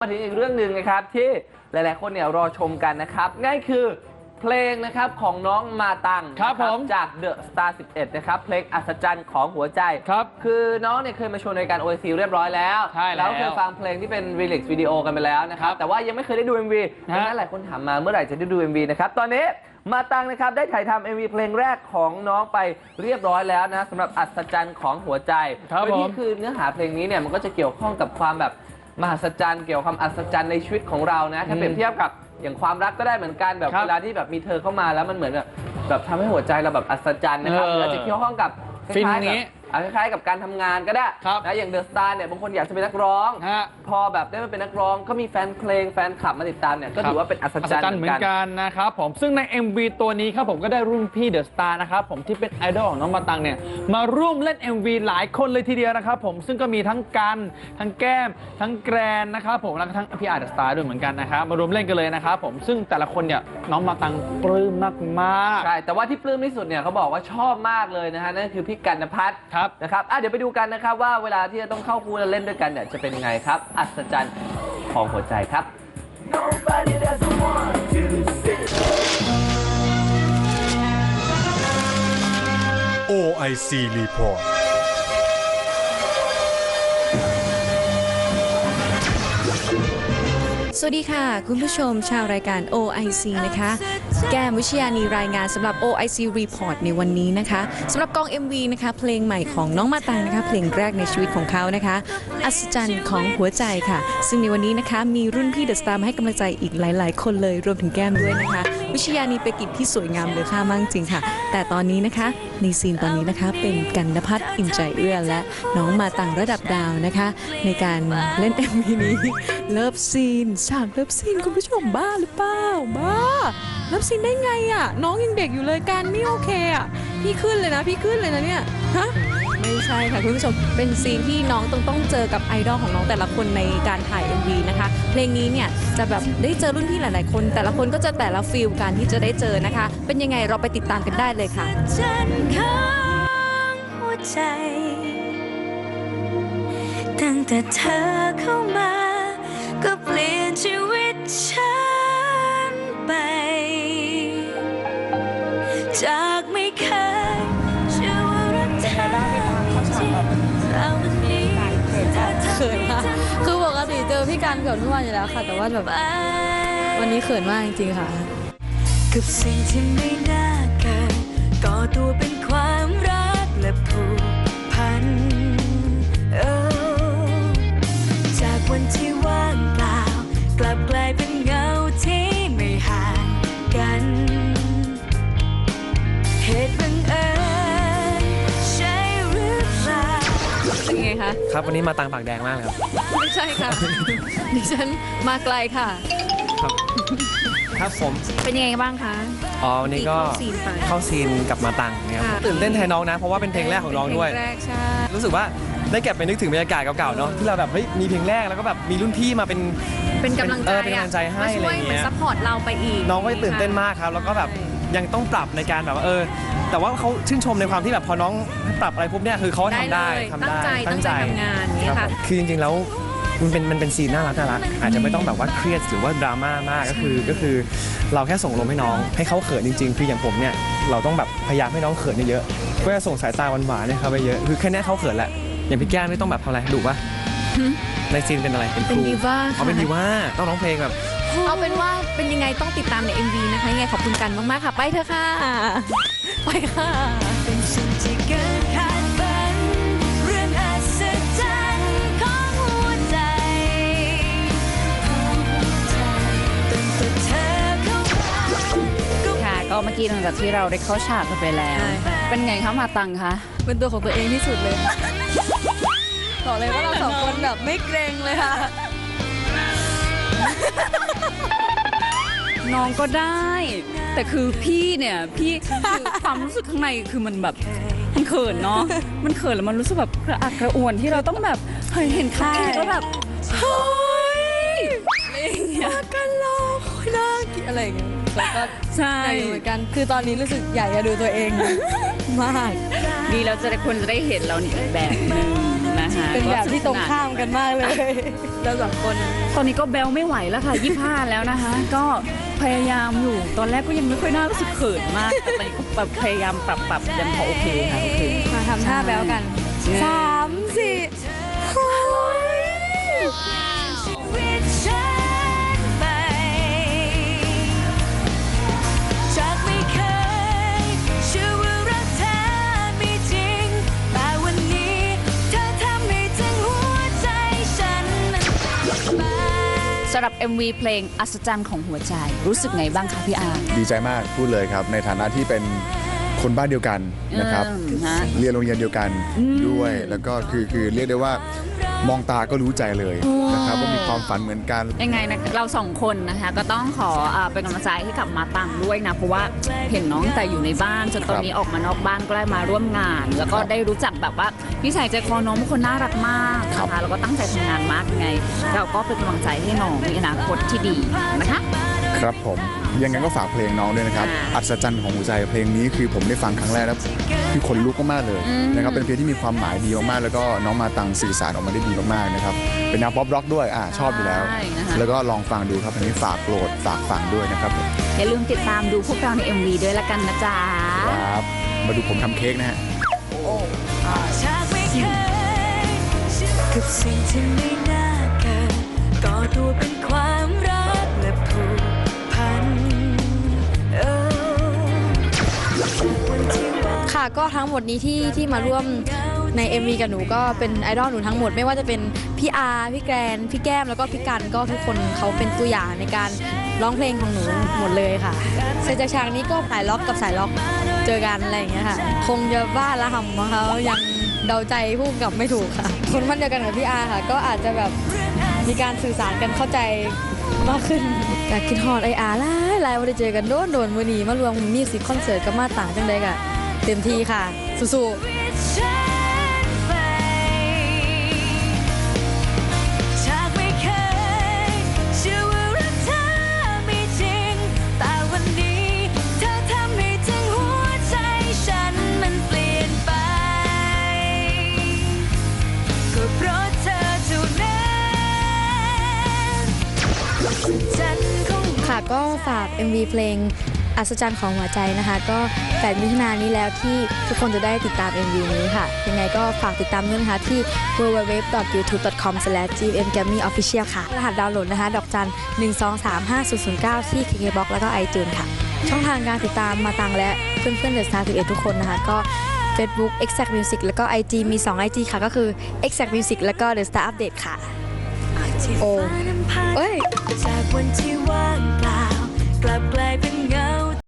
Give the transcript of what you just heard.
มาถึงอีกเรื่องหนึ่งนะครับที่หลาย ๆ คนเนี่ยรอชมกันนะครับนั่นคือเพลงนะครับของน้องมาตังครับนะผมจาก The Star 11 นะครับเพลงอัศจรรย์ของหัวใจครับคือน้องเนี่ยเคยมาโชว์ในการ OIC เรียบร้อยแล้วใช่แล้วเคยฟังเพลงที่เป็น remix วิดีโอกันไปแล้วนะครับครับแต่ว่ายังไม่เคยได้ดู MV ฮะ ดังนั้นหลายคนถามมาเมื่อไหร่จะได้ดู MV นะครับตอนนี้มาตังนะครับได้ถ่ายทำ MV เพลงแรกของน้องไปเรียบร้อยแล้วนะสำหรับอัศจรรย์ของหัวใจครับโดยผที่มคือเนื้อหาเพลงนี้เนี่ยมันก็จะเกี่ยวข้องกับความแบบ มหัศจรรย์เกี่ยวกับความอัศจรรย์ในชีวิตของเรานะ ถ้าอืมเปรียบเทียบกับอย่างความรักก็ได้เหมือนกันแบบครับเวลาที่แบบมีเธอเข้ามาแล้วมันเหมือนแบบแบบทำให้หัวใจเราแบบอัศจรรย์นะครับเออหรืออาจจะเกี่ยวข้องกับคฟินล้ายๆนี้กับ อะคล้ายๆกับการทำงานก็ได้ครับนะอย่างเดอะสตาร์เนี่ยบางคนอยากจะเป็นนักร้อง ฮะ พอแบบได้มาเป็นนักร้องก็มีแฟนเพลงแฟนคลับมาติดตามเนี่ยก็ถือว่าเป็นอัศอัศจรรย์จรรย์เหเหมืมืออนนกัน กันนะครับผมซึ่งใน MV ตัวนี้ครับผมก็ได้รุ่นพี่เดอะสตาร์นะครับผมที่เป็นไอดอลของน้องมาตังเนี่ยมาร่วมเล่น MV หลายคนเลยทีเดียวนะครับผมซึ่งก็มีทั้งกันทั้งแก้ม ทั้งแกรนนะครับผมแล้วก็ทั้งพี่อาร์เดอะสตาร์ด้วยเหมือนกันนะครับมารวมเล่นกันเลยนะครับผมซึ่งแต่ละคนเนี่ยน้องมาตังปลื้มมากๆ ใช่ แต่ว่าที่ปลื้มที่สุดเนี่ยเขาบอกว่าชอบมากเลยนะฮะ นั่นคือพี่กันนพัฒน์ครับนะครับอะเดี๋ยวไปดูกันนะครับว่าเวลาที่จะต้องเข้าคู่และเล่นด้วยกันเนี่ยจะเป็นยังไงครับ อัศจรรย์ของหัวใจครับ OIC Report สวัสดีค่ะ คุณผู้ชมชาวรายการ OIC นะคะ แก้มวิชยานีรายงานสำหรับ OIC Report ในวันนี้นะคะสำหรับกอง MV นะคะเพลงใหม่ของน้องมาตังนะคะเพลงแรกในชีวิตของเขานะคะ อัศจรรย์ของหัวใจค่ะ ซึ่งในวันนี้นะคะมีรุ่นพี่เดอะสตาร์มาให้กำลังใจอีกหลาย ๆ คนเลยรวมถึงแก้มด้วยนะคะวิชยานีเป็นกิจที่สวยงามเหลือค่ามากจริงค่ะ แต่ตอนนี้นะคะ ในซีนตอนนี้นะคะ เป็นกันนพัฒน์อินใจเอื้อและน้องมาตังระดับดาวนะคะ ในการเล่น MV นี้เลิฟซีนฉากเลิฟซีนคุณผู้ชมบ้าหรือเปล่าบ้าเลิฟซีนได้ไงอะ น้องยังเด็กอยู่เลยการไม่โอเคอะพี่ขึ้นเลยนะพี่ขึ้นเลยนะเนี่ยฮะ ไม่ใช่ค่ะคุณผู้ชมเป็นซีนที่น้องต้องต้องเจอกับไอดอลของน้องแต่ละคนในการถ่าย MV นะคะ เพลงนี้เนี่ยจะแบบได้เจอรุ่นพี่หลาย ๆ คน แต่ละคนก็จะแต่ละฟิลการที่จะได้เจอนะคะ เป็นยังไงเราไปติดตามกันได้เลยค่ะฉันข้างหัวใจตั้งแต่เธอเข้ามา ก็เปลี่ยนชีวิตฉัน ขินค่ะคือปกติเจอพี่การเกือบทุกวันอยู่แล้วค่ะ แต่ว่าแบบวันนี้เขินมากจริงๆค่ะ กับสิ่งที่ไม่น่าเกิดก่อตัวเป็นความรักและผูกพันเออจากวันที่ คะครับวันนี้มาตังปากแดงมากเลยครับ ไม่ใช่ค่ะ ดิฉันมาไกลค่ะครับผม เป็นยังไงบ้างคะ อ๋อวันนี้ก็เข้าซีนไปเข้าซีนกับมาตังนะครับค่ะ ตื่นเต้นแทนน้องนะ เพราะว่าเป็นเพลงแรกของน้องด้วย เพลงแรกใช่ รู้สึกว่าได้เก็บไปนึกถึงบรรยากาศเก่าๆเนาะที่เราแบบเฮ้ยมีเพลงแรกแล้วก็แบบมีรุ่นพี่มาเป็น เป็นกำลังใจเออเป็นกำลังใจให้มาช่วยอะไรอย่างเหมืเงี้อนยซัพพอร์ตเราไปอีกน้องก็ตื่นเต้นมากครับ แล้วก็แบบ ยังต้องปรับในการแบบว่าเออ แต่ว่าเขาชื่นชมในความที่แบบพอน้องปรับอะไรปุ๊บเนี่ยคือเขาได้ทำเลได้ยทำตั้งได้ใจตั้งใจทำงานอย่างคเงี้รับยค่ะผมคือจริงๆแล้วมันเป็นมันเป็นซีนน่ารักน่ารักอาจจะไม่ต้องแบบว่าเครียดหรือว่าดราม่ามากก็คือก็คือเราแค่ส่งลมให้น้อง ให้เขาเขินจริง ๆ คืออย่างผมเนี่ยเราต้องแบบพยายามให้น้องเขินเยอะๆก็จะส่งสายตาหวานๆเนี่ยเขาไปเยอะคือแค่เนี้ยเขาเขินแหละอย่างพี่แก้มไม่ต้องแบบทำอะไรดุปะในซีนเป็นอะไรเป็นคเป็นรูดีว่าอ๋อเป็นดีว่าต้องร้องเพลงแบบ เอาเป็นว่าเป็นยังไงต้องติดตามใน MV นะคะยังไงขอบคุณกันมากๆค่ะ ไปเถอะค่ะ ไปค่ะ เป็นสิ่งที่เกินคาดฝันเรื่องอัศจรรย์ของหัวใจตั้งแต่เธอเข้ามาก็ค่ะ ก็เมื่อกี้หลังจากที่เราได้เข้าฉากกันไปแล้ว ใช่ค่ะเป็นไงคะมาตังคะเป็นตัวของตัวเองที่สุดเลย บอกเลยว่าเราสองคนแบบไม่เกรงเลยค่ะ น้องก็ได้ แต่คือพี่เนี่ยพี่คือความรู้สึกข้างในคือมันแบบมันเขินเนาะมันเขินแล้วมันรู้สึกแบบกระอักกระอ่วนที่เราต้องแบบเฮ้ยเห็นเขาแล้วแบบเฮ้ยอะไรอย่างเงี้ยกันหรอกน่ากินอะไรอย่างเงี้ยแล้วก็ใช่ใหญ่เหมือนกันคือตอนนี้รู้สึกใหญ่อะดูตัวเองมาก ดีเราจะได้คนจะได้เห็นเราเนี่ยอีกแบบหนึง นะคะเป็นแบบที่ตรงข้ามกันมากเลยเราสองคน ตอนนี้ก็แบลไม่ไหวแล้วค่ะ25แล้วนะคะ ก็พยายามอยู่ตอนแรกก็ยังไม่ค่อยน่ารู้สึกเขินมากแต่ตอนนี้ก็แบบพยายามปรับปรับยังพอโอเคค่ะโอเคมาทำท่าแบ๊วกันใช่สามสี่โอ้ MV เพลงอัศจรรย์ของหัวใจ รู้สึกไงบ้างคะพี่อาร์ดีใจมากพูดเลยครับ ในฐานะที่เป็นคนบ้านเดียวกันนะครับเออฮะ เรียนโรงเรียนเดียวกันด้วย แล้วก็คือคือเรียกได้ว่า มองตาก็รู้ใจเลยนะครับว่ามีความฝันเหมือนกัน ยังไงนะเราสองคนนะคะก็ต้องขออ่าเป็นกำลังใจให้กับมาตังด้วยนะ เพราะว่าเห็นน้องแต่อยู่ในบ้านจนตอนนี้ออกมานอกบ้านก็ได้มาร่วมงาน แล้วก็ครับได้รู้จักแบบว่านิสัยใจคอน้องเป็นคนน่ารักมากครับนะคะแล้วก็ตั้งใจทำงานมากยังไง เราก็เป็นกำลังใจให้น้องมีอนาคตที่ดีนะคะ ครับผมยังไงก็ฝากเพลงน้องด้วยนะครับค่ะอัศจรรย์ของหัวใจเพลงนี้คือผมได้ฟังครั้งแรกแล้วคือคนลุกมากๆเลยอืมนะครับเป็นเพลงที่มีความหมายดีมากๆแล้วก็น้องมาตังสื่อสารออกมาได้ดีมากๆนะครับเป็นแนวป๊อปร็อกด้วยอ่าชอบอยู่แล้วใช่นะคะแล้วก็ลองฟังดูครับเพลงนี้ฝากโปรดฝากฟังด้วยนะครับผมอย่าลืมติดตามดูพวกเราใน MV ด้วยละกันนะจ๊ะครับมาดูผมทำเค้กนะฮะจากไม่เคยกับสิ่งที่ไม่น่าเกิดก่อตัวเป็นความรักและผูก ค่ะก็ทั้งหมดนี้ที่ที่มาร่วมใน MV กับหนูก็เป็นไอดอลหนูทั้งหมด ไม่ว่าจะเป็นพี่อาร์พี่แกรน พี่แก้มแล้วก็พี่กันก็ทุกคนเขาเป็นตัวอย่างในการร้องเพลงของหนูหมดเลยค่ะเสร็จจากฉากนี้ก็สายล็อกกับสายล็อกเจอกันอะไรอย่างเงี้ยค่ะ คงจะบ้าละหำมั้งเขายังเดาใจพูดกับไม่ถูกค่ะ คนมันเดียวกันกับพี่อาร์ค่ะ ก็อาจจะแบบมีการสื่อสารกันเข้าใจมากขึ้นแต่คิดฮอดไออาร์หลายหลายวันได้เจอกันโดนโดนวันนี้มารวมมิวสิคคอนเสิร์ตกับมาต่างจังใดกะ เต็มที่ค่ะ สู้ๆฉันไปจากไม่เคยเชื่อว่ารักเธอมีจริงแต่วันนี้เธอทำให้ทั้งหัวใจฉันมันเปลี่ยนไปก็เพราะเธอเท่านั้นฉันคงค่ะก็ฝาก MV เพลง อัศจรรย์ของหัวใจนะคะ ก็แปดมิถุนายนนี้แล้วที่ทุกคนจะได้ติดตาม MV นี้ค่ะ ยังไงก็ฝากติดตามด้วยนะคะที่ www.youtube.com/gmgammyofficial ค่ะ รหัสดาวน์โหลดนะคะ ดอกจัน 1235009 ที่ KKBOX แล้วก็ iTunes ค่ะ ช่องทางการติดตามมาตังและเพื่อนๆเดอะสตาร์11ทุกคนนะคะ ก็ Facebook Exact Music แล้วก็ IG มี 2 IG ค่ะ ก็คือ Exact Music แล้วก็ The Star Update ค่ะที่โอ้ฟ้านำพาเอ้ยจา กลับกลายเป็นเงา